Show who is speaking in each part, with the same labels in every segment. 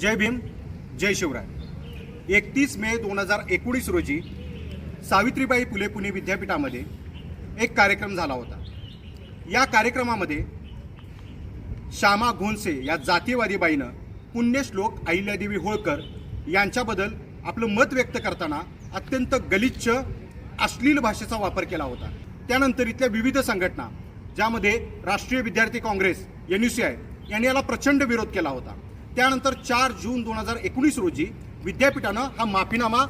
Speaker 1: जय भीम जय शिवराय. एकतीस मे दोन हजार एकोणीस रोजी सावित्रीबाई फुले पुणे विद्यापीठामध्ये एक कार्यक्रम झाला होता. या कार्यक्रमामध्ये श्यामा घोनसे या जातीयवादी बाईनं पुण्यश्लोक अहिल्यादेवी होळकर यांच्याबद्दल आपलं मत व्यक्त करताना अत्यंत गलिच्छ अश्लील भाषेचा वापर केला होता. त्यानंतर इथल्या विविध संघटना ज्यामध्ये राष्ट्रीय विद्यार्थी Congress N U C I यांनी याला प्रचंड विरोध केला होता. त्यानंतर चार जून दोन हजार एकोणीस रोजी विद्यापीठानं हा माफीनामा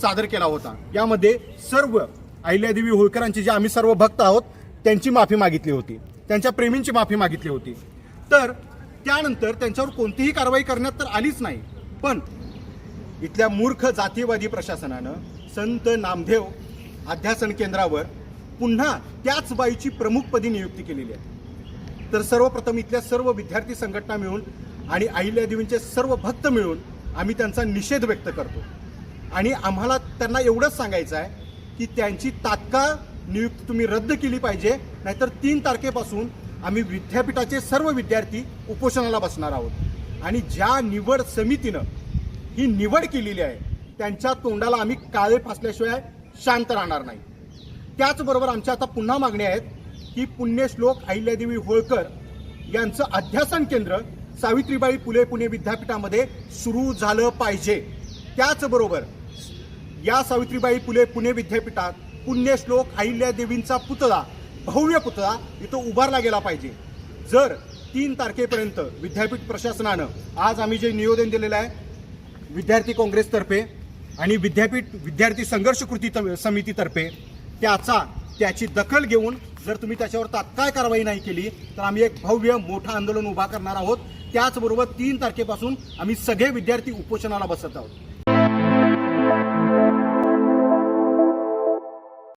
Speaker 1: सादर केला होता. यामध्ये सर्व अहिल्यादेवी होळकरांचे जे आम्ही सर्व भक्त आहोत त्यांची माफी मागितली होती. त्यांच्या प्रेमींची माफी मागितली होती. तर त्यानंतर त्यांच्यावर कोणतीही कारवाई करण्यात तर आलीच नाही. पण इथल्या मूर्ख जातीयवादी प्रशासनानं संत नामदेव अध्यासन केंद्रावर पुन्हा त्याच बाईची प्रमुखपदी नियुक्ती केलेली आहे. तर सर्वप्रथम इथल्या सर्व विद्यार्थी संघटना मिळून आणि अहिल्यादेवींचे सर्व भक्त मिळून आम्ही त्यांचा निषेध व्यक्त करतो. आणि आम्हाला त्यांना एवढंच सांगायचं आहे की त्यांची तात्काळ नियुक्ती तुम्ही रद्द केली पाहिजे नाहीतर तीन तारखेपासून आम्ही विद्यापीठाचे सर्व विद्यार्थी उपोषणाला बसणार आहोत. आणि ज्या निवड समितीनं ही निवड केलेली आहे त्यांच्या तोंडाला आम्ही काळे फासल्याशिवाय शांत राहणार नाही. त्याचबरोबर आमच्या आता पुन्हा मागण्या आहेत की पुण्यश्लोक अहिल्यादेवी होळकर यांचं अध्यासन केंद्र सावित्रीबाई फुले पुणे विद्यापीठामध्ये सुरू झालं पाहिजे. त्याचबरोबर या सावित्रीबाई फुले पुणे विद्यापीठात पुण्यश्लोक अहिल्यादेवींचा पुतळा भव्य पुतळा इथं उभारला गेला पाहिजे. जर तीन तारखेपर्यंत विद्यापीठ प्रशासनानं आज आम्ही जे नियोजन दिलेलं आहे विद्यार्थी काँग्रेसतर्फे आणि विद्यापीठ विद्यार्थी संघर्ष कृती समितीतर्फे त्याचा त्याची दखल घेऊन जर तुम्ही त्याच्यावर तात्काळ कारवाई नाही केली तर आम्ही एक भव्य मोठं आंदोलन उभा करणार आहोत. त्याचबरोबर तीन तारखेपासून आम्ही सगळे विद्यार्थी उपोषणाला बसत आहोत.